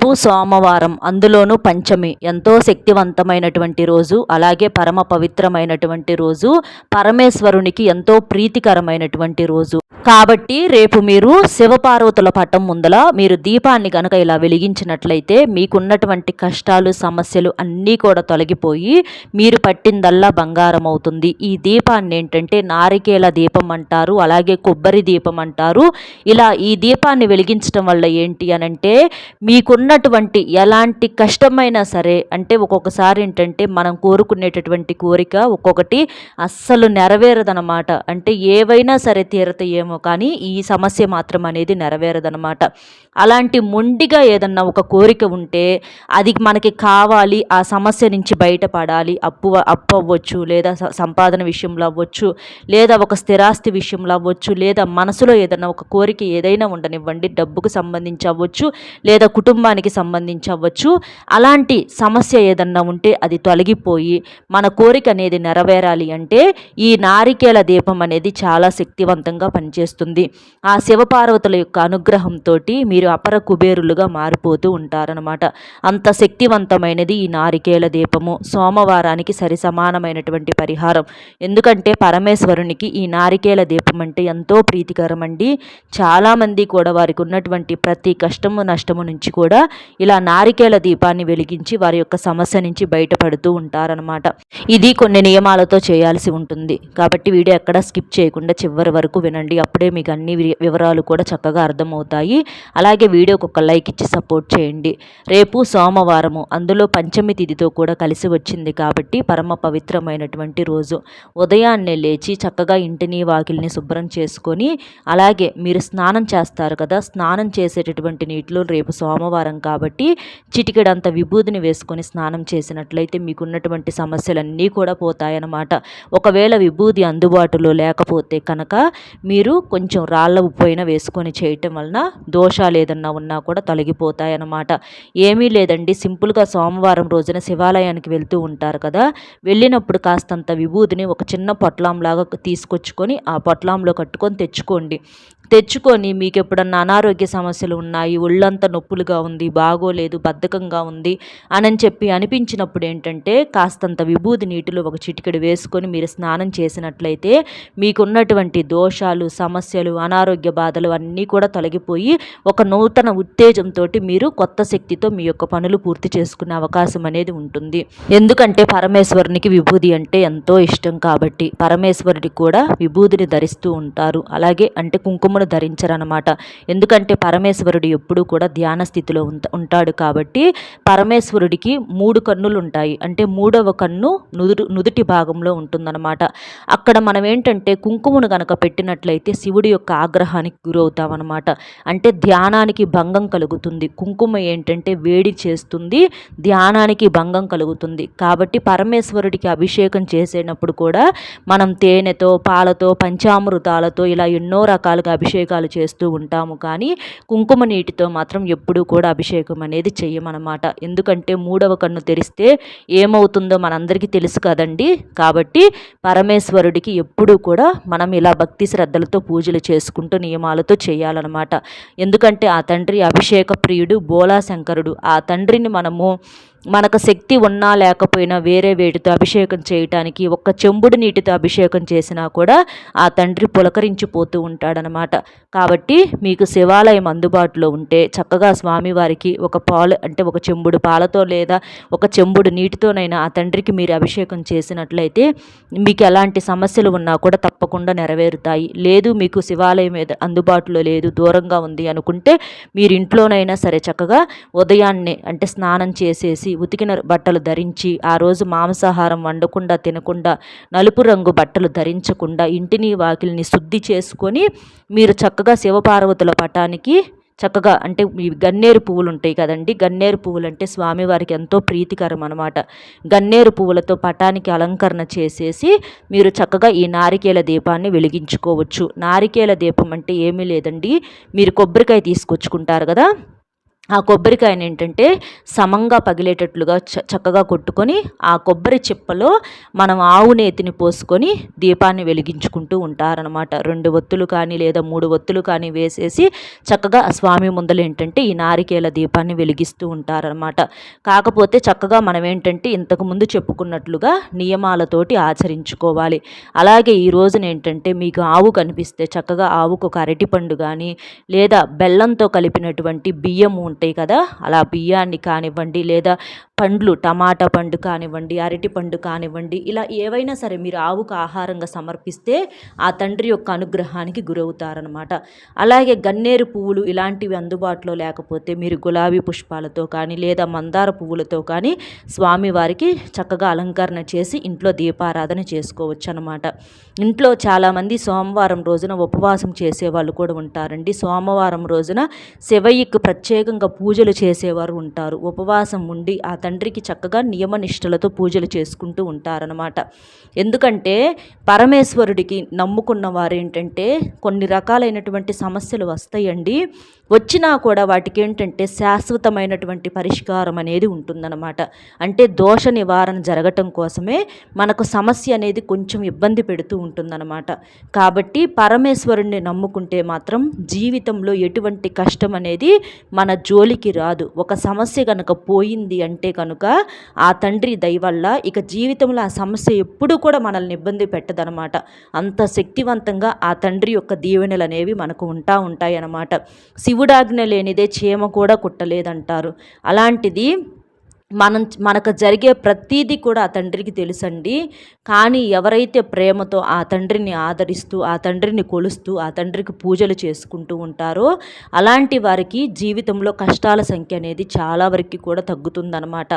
రేపు సోమవారం అందులోనూ పంచమి. ఎంతో శక్తివంతమైనటువంటి రోజు అలాగే పరమ పవిత్రమైనటువంటి రోజు పరమేశ్వరునికి ఎంతో ప్రీతికరమైనటువంటి రోజు. కాబట్టి రేపు మీరు శివపార్వతుల పట్టం ముందల మీరు దీపాన్ని గనక ఇలా వెలిగించినట్లయితే మీకున్నటువంటి కష్టాలు సమస్యలు అన్నీ కూడా తొలగిపోయి మీరు పట్టిందల్లా బంగారం అవుతుంది. ఈ దీపాన్ని ఏంటంటే నారికేల దీపం అంటారు అలాగే కొబ్బరి దీపం అంటారు. ఇలా ఈ దీపాన్ని వెలిగించడం వల్ల ఏంటి అనంటే ఉన్నటువంటి ఎలాంటి కష్టమైనా సరే అంటే ఒక్కొక్కసారి ఏంటంటే మనం కోరుకునేటటువంటి కోరిక ఒక్కొక్కటి అస్సలు నెరవేరదనమాట అంటే ఏవైనా సరే తీరతాయేమో కానీ ఈ సమస్య మాత్రం అనేది నెరవేరదనమాట అలాంటి మొండిగా ఏదన్నా ఒక కోరిక ఉంటే అది మనకి కావాలి ఆ సమస్య నుంచి బయటపడాలి అప్పు అప్పు అవ్వచ్చు లేదా సంపాదన విషయంలో అవ్వచ్చు లేదా ఒక స్థిరాస్తి విషయంలో అవ్వచ్చు లేదా మనసులో ఏదన్నా ఒక కోరిక ఏదైనా ఉండనివ్వండి డబ్బుకు సంబంధించి అవ్వచ్చు లేదా కుటుంబానికి సంబంధించి అవ్వచ్చు అలాంటి సమస్య ఏదన్నా ఉంటే అది తొలగిపోయి మన కోరిక అనేది నెరవేరాలి అంటే ఈ నారికేల దీపం అనేది చాలా శక్తివంతంగా పనిచేస్తుంది. ఆ శివపార్వతుల యొక్క అనుగ్రహంతో మీరు అపర కుబేరులుగా మారిపోతూ ఉంటారనమాట అంత శక్తివంతమైనది ఈ నారికేల దీపము. సోమవారానికి సరి సమానమైనటువంటి పరిహారం. ఎందుకంటే పరమేశ్వరునికి ఈ నారికేల దీపం అంటే ఎంతో ప్రీతికరం అండి చాలామంది కూడా వారికి ఉన్నటువంటి ప్రతి కష్టము నష్టము నుంచి కూడా ఇలా నారికేల దీపాన్ని వెలిగించి వారి యొక్క సమస్య నుంచి బయటపడుతూ ఉంటారనమాట ఇది కొన్ని నియమాలతో చేయాల్సి ఉంటుంది. కాబట్టి వీడియో ఎక్కడ స్కిప్ చేయకుండా చివరి వరకు వినండి. అప్పుడే మీకు అన్ని వివరాలు కూడా చక్కగా అర్థమవుతాయి. అలాగే వీడియోకి ఒక లైక్ ఇచ్చి సపోర్ట్ చేయండి. రేపు సోమవారము అందులో పంచమి తిథితో కూడా కలిసి వచ్చింది కాబట్టి పరమ పవిత్రమైనటువంటి రోజు. ఉదయాన్నే లేచి చక్కగా ఇంటిని వాకిల్ని శుభ్రం చేసుకొని అలాగే మీరు స్నానం చేస్తారు కదా స్నానం చేసేటటువంటి నీటిలో రేపు సోమవారం కాబట్టి చిటికెడంత విభూదిని వేసుకొని స్నానం చేసినట్లయితే మీకున్నటువంటి సమస్యలన్నీ కూడా పోతాయన్నమాట. ఒకవేళ విభూది అందుబాటులో లేకపోతే కనుక మీరు కొంచెం రాళ్ళ ఉప్పైన వేసుకొని చేయటం వలన దోషాలు ఏదన్నా ఉన్నా కూడా తొలగిపోతాయన్నమాట. ఏమీ లేదండి. సింపుల్గా సోమవారం రోజున శివాలయానికి వెళ్తూ ఉంటారు కదా. వెళ్ళినప్పుడు కాస్తంత విభూదిని ఒక చిన్న పొట్లాంలాగా తీసుకొచ్చుకొని ఆ పొట్లాంలో కట్టుకొని తెచ్చుకోండి. తెచ్చుకొని మీకు ఎప్పుడన్నా అనారోగ్య సమస్యలు ఉన్నాయి ఒళ్ళంతా నొప్పులుగా ఉంది బాగోలేదు బద్ధకంగా ఉంది అని చెప్పి అనిపించినప్పుడు ఏంటంటే కాస్తంత విభూది నీటిలో ఒక చిటికెడు వేసుకొని మీరు స్నానం చేసినట్లయితే మీకున్నటువంటి దోషాలు సమస్యలు అనారోగ్య బాధలు అన్నీ కూడా తొలగిపోయి ఒక నూతన ఉత్తేజంతో మీరు కొత్త శక్తితో మీ యొక్క పనులు పూర్తి చేసుకునే అవకాశం అనేది ఉంటుంది. ఎందుకంటే పరమేశ్వరునికి విభూది అంటే ఎంతో ఇష్టం కాబట్టి పరమేశ్వరుడికి కూడా విభూదిని ధరిస్తూ ఉంటారు. అలాగే అంటే కుంకుమ ధరించరు ధరించరనమాట ఎందుకంటే పరమేశ్వరుడు ఎప్పుడూ కూడా ధ్యాన స్థితిలో ఉంటాడు కాబట్టి పరమేశ్వరుడికి మూడు కన్నులు ఉంటాయి అంటే మూడవ కన్ను నుదురు నుదుటి భాగంలో ఉంటుందన్నమాట. అక్కడ మనం ఏంటంటే కుంకుమను కనుక పెట్టినట్లయితే శివుడి యొక్క ఆగ్రహానికి గురవుతామన్నమాట. అంటే ధ్యానానికి భంగం కలుగుతుంది. కుంకుమ ఏంటంటే వేడి చేస్తుంది ధ్యానానికి భంగం కలుగుతుంది. కాబట్టి పరమేశ్వరుడికి అభిషేకం చేసేటప్పుడు కూడా మనం తేనెతో పాలతో పంచామృతాలతో ఇలా ఎన్నో రకాలుగా అభిషేకాలు చేస్తూ ఉంటాము. కానీ కుంకుమ నీటితో మాత్రం ఎప్పుడూ కూడా అభిషేకం అనేది చెయ్యమన్నమాట. ఎందుకంటే మూడవ కన్ను తెరిస్తే ఏమవుతుందో మనందరికీ తెలుసు కదండి. కాబట్టి పరమేశ్వరుడికి ఎప్పుడూ కూడా మనం ఇలా భక్తి శ్రద్ధలతో పూజలు చేసుకుంటూ నియమాలతో చేయాలన్నమాట. ఎందుకంటే ఆ తండ్రి అభిషేక ప్రియుడు బోలా శంకరుడు ఆ తండ్రిని మనము మనకు శక్తి ఉన్నా లేకపోయినా వేరే వేటితో అభిషేకం చేయటానికి ఒక్క చెంబుడు నీటితో అభిషేకం చేసినా కూడా ఆ తండ్రి పులకరించిపోతూ ఉంటాడనమాట. కాబట్టి మీకు శివాలయం అందుబాటులో ఉంటే చక్కగా స్వామివారికి ఒక పాలు అంటే ఒక చెంబుడు పాలతో లేదా ఒక చెంబుడు నీటితోనైనా ఆ తండ్రికి మీరు అభిషేకం చేసినట్లయితే మీకు ఎలాంటి సమస్యలు ఉన్నా కూడా తప్పకుండా నెరవేరుతాయి. లేదు మీకు శివాలయం అందుబాటులో లేదు దూరంగా ఉంది అనుకుంటే మీరు ఇంట్లోనైనా సరే చక్కగా ఉదయాన్నే అంటే స్నానం చేసేసి చేసి ఉతికిన బట్టలు ధరించి ఆ రోజు మాంసాహారం వండకుండా తినకుండా నలుపు రంగు బట్టలు ధరించకుండా ఇంటిని వాకిల్ని శుద్ధి చేసుకొని మీరు చక్కగా శివపార్వతుల పటానికి చక్కగా అంటే ఈ గన్నేరు పువ్వులు ఉంటాయి కదండి. గన్నేరు పువ్వులు అంటే స్వామివారికి ఎంతో ప్రీతికరం అనమాట గన్నేరు పువ్వులతో పటానికి అలంకరణ చేసేసి మీరు చక్కగా ఈ నారికేల దీపాన్ని వెలిగించుకోవచ్చు. నారికేల దీపం అంటే ఏమీ లేదండి. మీరు కొబ్బరికాయ తీసుకొచ్చుకుంటారు కదా? ఆ కొబ్బరికాయని ఏంటంటే సమంగా పగిలేటట్లుగా చ చక్కగా కొట్టుకొని ఆ కొబ్బరి చిప్పలో మనం ఆవు నేతిని పోసుకొని దీపాన్ని వెలిగించుకుంటూ ఉంటారనమాట రెండు ఒత్తులు కానీ లేదా మూడు ఒత్తులు కానీ వేసేసి చక్కగా స్వామి ముందలు ఏంటంటే ఈ నారికేల దీపాన్ని వెలిగిస్తూ ఉంటారనమాట కాకపోతే చక్కగా మనం ఏంటంటే ఇంతకుముందు చెప్పుకున్నట్లుగా నియమాలతోటి ఆచరించుకోవాలి. అలాగే ఈ రోజున ఏంటంటే మీకు ఆవు కనిపిస్తే చక్కగా ఆవుకు ఒక అరటిపండు కానీ లేదా బెల్లంతో కలిపినటువంటి బియ్యము ఉంటాయి కదా? అలా బియ్యాన్ని కానివ్వండి లేదా పండ్లు టమాటా పండు కానివ్వండి అరటి పండు కానివ్వండి ఇలా ఏవైనా సరే మీరు ఆవుకు ఆహారంగా సమర్పిస్తే ఆ తండ్రి యొక్క అనుగ్రహానికి గురవుతారనమాట అలాగే గన్నేరు పువ్వులు ఇలాంటివి అందుబాటులో లేకపోతే మీరు గులాబీ పుష్పాలతో కానీ లేదా మందార పువ్వులతో కానీ స్వామివారికి చక్కగా అలంకరణ చేసి ఇంట్లో దీపారాధన చేసుకోవచ్చు అనమాట ఇంట్లో చాలామంది సోమవారం రోజున ఉపవాసం చేసేవాళ్ళు కూడా ఉంటారండి. సోమవారం రోజున శివయ్యకు ప్రత్యేకంగా పూజలు చేసేవారు ఉంటారు. ఉపవాసం ఉండి ఆ తండ్రికి చక్కగా నియమనిష్టలతో పూజలు చేసుకుంటూ ఉంటారనమాట ఎందుకంటే పరమేశ్వరుడికి నమ్ముకున్న వారు ఏంటంటే కొన్ని రకాలైనటువంటి సమస్యలు వస్తాయండి. వచ్చినా కూడా వాటికి ఏంటంటే శాశ్వతమైనటువంటి పరిష్కారం అనేది ఉంటుందన్నమాట. అంటే దోష నివారణ జరగటం కోసమే మనకు సమస్య అనేది కొంచెం ఇబ్బంది పెడుతూ ఉంటుందన్నమాట. కాబట్టి పరమేశ్వరుణ్ణి నమ్ముకుంటే మాత్రం జీవితంలో ఎటువంటి కష్టం అనేది మన జో జోలికి రాదు. ఒక సమస్య కనుక పోయింది అంటే కనుక ఆ తండ్రి దయవల్ల ఇక జీవితంలో ఆ సమస్య ఎప్పుడూ కూడా మనల్ని ఇబ్బంది పెట్టదనమాట. అంత శక్తివంతంగా ఆ తండ్రి యొక్క దీవెనలు అనేవి మనకు ఉంటా ఉంటాయన్నమాట శివుడాజ్ఞ లేనిదే చీమ కూడా కుట్టలేదంటారు. అలాంటిది మనం మనకు జరిగే ప్రతీది కూడా ఆ తండ్రికి తెలుసండి. కానీ ఎవరైతే ప్రేమతో ఆ తండ్రిని ఆదరిస్తూ ఆ తండ్రిని కొలుస్తూ ఆ తండ్రికి పూజలు చేసుకుంటూ ఉంటారో అలాంటి వారికి జీవితంలో కష్టాల సంఖ్య అనేది చాలా వరకు కూడా తగ్గుతుందనమాట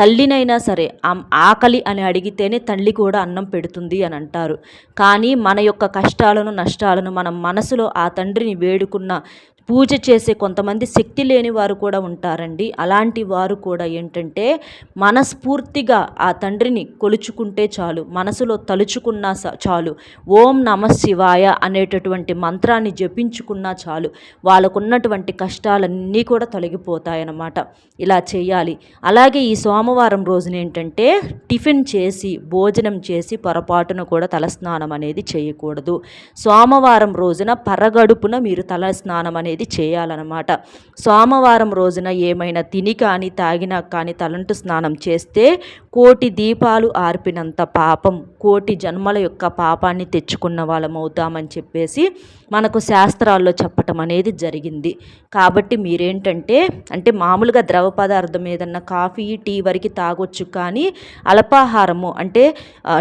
తల్లినైనా సరే ఆకలి అని అడిగితేనే తల్లి కూడా అన్నం పెడుతుంది అని అంటారు. కానీ మన యొక్క కష్టాలను నష్టాలను మనం మనసులో ఆ తండ్రిని వేడుకున్న పూజ చేసే కొంతమంది శక్తి లేని వారు కూడా ఉంటారండి. అలాంటి వారు కూడా ఏంటంటే మనస్ఫూర్తిగా ఆ తండ్రిని కొలుచుకుంటే చాలు మనసులో తలుచుకున్నా చాలు ఓం నమ శివాయ అనేటటువంటి మంత్రాన్ని జపించుకున్నా చాలు వాళ్ళకున్నటువంటి కష్టాలన్నీ కూడా తొలగిపోతాయన్నమాట. ఇలా చేయాలి. అలాగే ఈ సోమవారం రోజున ఏంటంటే టిఫిన్ చేసి భోజనం చేసి పొరపాటున కూడా తలస్నానం అనేది చేయకూడదు. సోమవారం రోజున పరగడుపున మీరు తలస్నానం అనేది అనేది చేయాలన్నమాట. సోమవారం రోజున ఏమైనా తిని కానీ తాగినా కానీ తలంటు స్నానం చేస్తే కోటి దీపాలు ఆర్పినంత పాపం. కోటి జన్మల యొక్క పాపాన్ని తెచ్చుకున్న వాళ్ళం అవుతామని చెప్పేసి మనకు శాస్త్రాల్లో చెప్పటం అనేది జరిగింది. కాబట్టి మీరేంటంటే అంటే మామూలుగా ద్రవ పదార్థం ఏదన్నా కాఫీ టీ వరకు తాగొచ్చు కానీ అల్పాహారము అంటే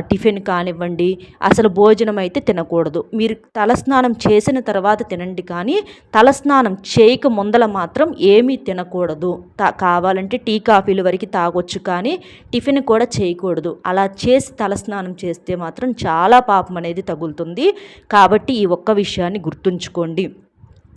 టిఫిన్ కానివ్వండి అసలు భోజనం అయితే తినకూడదు. మీరు తలస్నానం చేసిన తర్వాత తినండి కానీ తలస్నానం చేయక ముందల మాత్రం ఏమీ తినకూడదు. కావాలంటే టీ కాఫీలు వరకు తాగొచ్చు కానీ టిఫిన్ కూడా చేయకూడదు. అలా చేసి తలస్నానం చేస్తే మాత్రం చాలా పాపం అనేది తగులుతుంది. కాబట్టి ఈ ఒక్క విషయాన్ని గుర్తుంచుకోండి.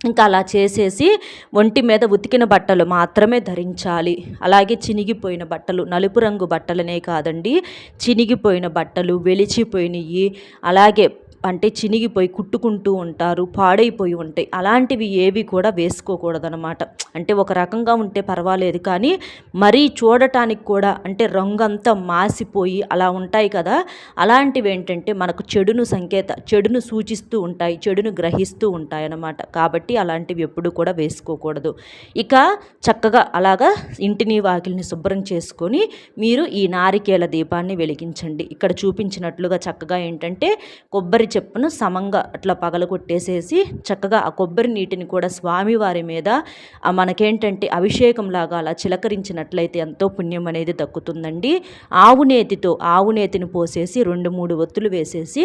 ఇంకా అలా చేసేసి ఒంటి మీద ఉతికిన బట్టలు మాత్రమే ధరించాలి. అలాగే చినిగిపోయిన బట్టలు నలుపు రంగు బట్టలనే కాదండి. చినిగిపోయిన బట్టలు వెలిచిపోయినవి అలాగే అంటే చినిగిపోయి కుట్టుకుంటూ ఉంటారు పాడైపోయి ఉంటాయి. అలాంటివి ఏవి కూడా వేసుకోకూడదనమాట అంటే ఒక రకంగా ఉంటే పర్వాలేదు కానీ మరీ చూడటానికి కూడా అంటే రంగంతా మాసిపోయి అలా ఉంటాయి కదా. అలాంటివి ఏంటంటే మనకు చెడును సంకేత చెడును సూచిస్తూ ఉంటాయి చెడును గ్రహిస్తూ ఉంటాయి అన్నమాట కాబట్టి అలాంటివి ఎప్పుడు కూడా వేసుకోకూడదు. ఇక చక్కగా అలాగా ఇంటిని వాకిల్ని శుభ్రం చేసుకొని మీరు ఈ నారికేల దీపాన్ని వెలిగించండి. ఇక్కడ చూపించినట్లుగా చక్కగా ఏంటంటే కొబ్బరి చెప్పును సమంగా అట్లా పగలగొట్టేసేసి చక్కగా ఆ కొబ్బరి నీటిని కూడా స్వామివారి మీద మనకేంటంటే అభిషేకం లాగా అలా చిలకరించినట్లయితే ఎంతో పుణ్యం అనేది దక్కుతుందండి. ఆవు నేతితో ఆవు నేతిని పోసేసి రెండు మూడు ఒత్తులు వేసేసి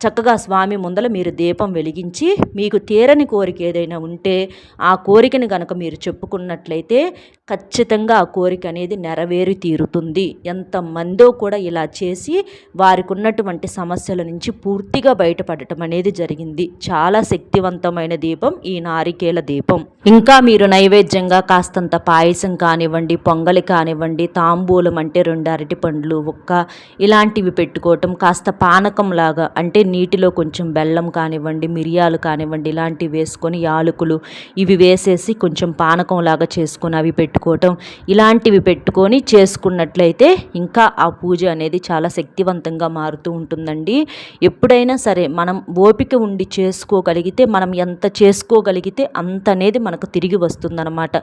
చక్కగా స్వామి ముందల మీరు దీపం వెలిగించి మీకు తీరని కోరిక ఏదైనా ఉంటే ఆ కోరికని కనుక మీరు చెప్పుకున్నట్లయితే ఖచ్చితంగా ఆ కోరిక అనేది నెరవేరి తీరుతుంది. ఎంతమందో కూడా ఇలా చేసి వారికి ఉన్నటువంటి సమస్యల నుంచి పూర్తిగా బయటపడటం అనేది జరిగింది. చాలా శక్తివంతమైన దీపం ఈ నారికేల దీపం. ఇంకా మీరు నైవేద్యంగా కాస్తంత పాయసం కానివ్వండి పొంగలి కానివ్వండి తాంబూలం అంటే రెండు అరటి పండ్లు ఒక్క ఇలాంటివి పెట్టుకోవటం కాస్త పానకం లాగా అంటే నీటిలో కొంచెం బెల్లం కానివ్వండి మిరియాలు కానివ్వండి ఇలాంటివి వేసుకొని యాలకులు ఇవి వేసేసి కొంచెం పానకం లాగా చేసుకొని అవి పెట్టుకోవటం ఇలాంటివి పెట్టుకొని చేసుకున్నట్లయితే ఇంకా ఆ పూజ అనేది చాలా శక్తివంతంగా మారుతూ ఉంటుందండి. ఎప్పుడైనా సరే మనం ఓపిక ఉండి చేసుకోగలిగితే మనం ఎంత చేసుకోగలిగితే అంత అనేది మనకు తిరిగి వస్తుందన్నమాట.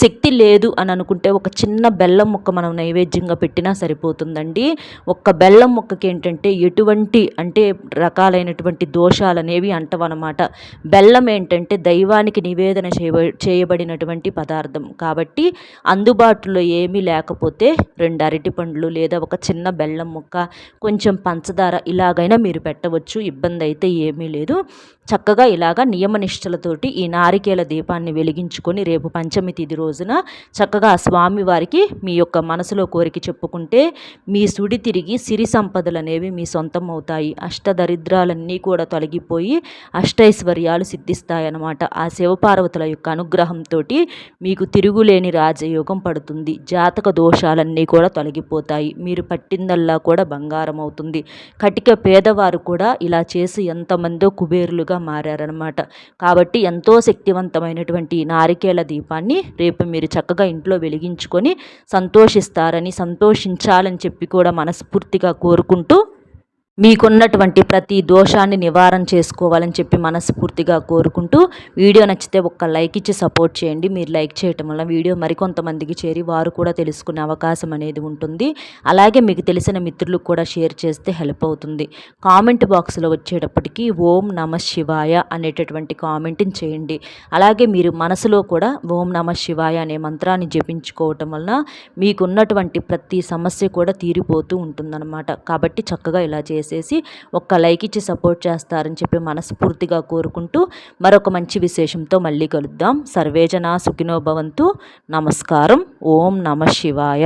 శక్తి లేదు అని అనుకుంటే ఒక చిన్న బెల్లం ముక్క మనం నైవేద్యంగా పెట్టినా సరిపోతుందండి. ఒక్క బెల్లం ముక్కకి ఏంటంటే ఎటువంటి అంటే రకాలైనటువంటి దోషాలు అనేవి అంటవన్నమాట. బెల్లం ఏంటంటే దైవానికి నివేదన చేయబడినటువంటి పదార్థం. కాబట్టి అందుబాటులో ఏమీ లేకపోతే రెండు అరటి పండ్లు లేదా ఒక చిన్న బెల్లం ముక్క కొంచెం పంచదార ఇలాగైనా మీరు పెట్టవచ్చు. ఇబ్బంది అయితే ఏమీ లేదు. చక్కగా ఇలాగ నియమనిష్టలతోటి ఈ నారికేల దీపాన్ని వెలిగించుకొని రేపు పంచమి తిది రోజున చక్కగా స్వామివారికి మీ యొక్క మనసులో కోరిక చెప్పుకుంటే మీ సుడి తిరిగి సిరి సంపదలు అనేవి మీ సొంతం అవుతాయి. అష్టద దరిద్రాలన్నీ కూడా తొలగిపోయి అష్టైశ్వర్యాలు సిద్ధిస్తాయన్నమాట. ఆ శివపార్వతుల యొక్క అనుగ్రహంతో మీకు తిరుగులేని రాజయోగం పడుతుంది. జాతక దోషాలన్నీ కూడా తొలగిపోతాయి. మీరు పట్టిందల్లా కూడా బంగారం అవుతుంది. కటిక పేదవారు కూడా ఇలా చేసి ఎంతమందో కుబేరులుగా మారారనమాట కాబట్టి ఎంతో శక్తివంతమైనటువంటి నారికేల దీపాన్ని రేపు మీరు చక్కగా ఇంట్లో వెలిగించుకొని సంతోషిస్తారని సంతోషించాలని చెప్పి కూడా మనస్ఫూర్తిగా కోరుకుంటూ మీకున్నటువంటి ప్రతి దోషాన్ని నివారణ చేసుకోవాలని చెప్పి మనస్ఫూర్తిగా కోరుకుంటూ వీడియో నచ్చితే ఒక్క లైక్ ఇచ్చి సపోర్ట్ చేయండి. మీరు లైక్ చేయటం వల్ల వీడియో మరికొంతమందికి చేరి వారు కూడా తెలుసుకునే అవకాశం అనేది ఉంటుంది. అలాగే మీకు తెలిసిన మిత్రులకు కూడా షేర్ చేస్తే హెల్ప్ అవుతుంది. కామెంట్ బాక్స్లో వచ్చేటప్పటికి ఓం నమ శివాయ అనేటటువంటి కామెంట్ని చేయండి. అలాగే మీరు మనసులో కూడా ఓం నమ శివాయ అనే మంత్రాన్ని జపించుకోవటం వలన మీకున్నటువంటి ప్రతి సమస్య కూడా తీరిపోతూ ఉంటుందన్నమాట. కాబట్టి చక్కగా ఇలా చేసి చేసేసి ఒక్క లైక్ ఇచ్చి సపోర్ట్ చేస్తారని చెప్పి మనస్ఫూర్తిగా కోరుకుంటూ మరొక మంచి విశేషంతో మళ్ళీ కలుద్దాం. సర్వేజన సుఖినోభవంతు నమస్కారం. ఓం నమ శివాయ.